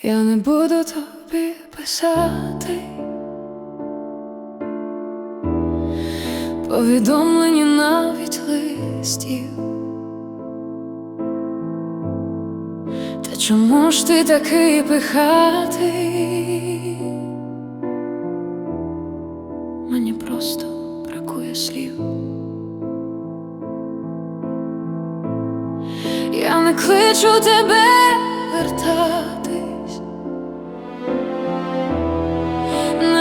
Я не буду тобі писати повідомлення навіть листів. Та чому ж ти такий пихатий? Мені просто бракує слів. Я не кличу тебе вертатись,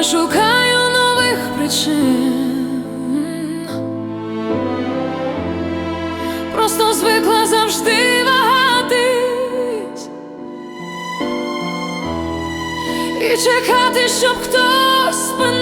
шукаю нових причин, просто звикла завжди вагатись. І чекати, щоб хтось мене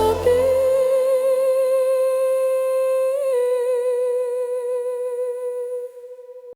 to be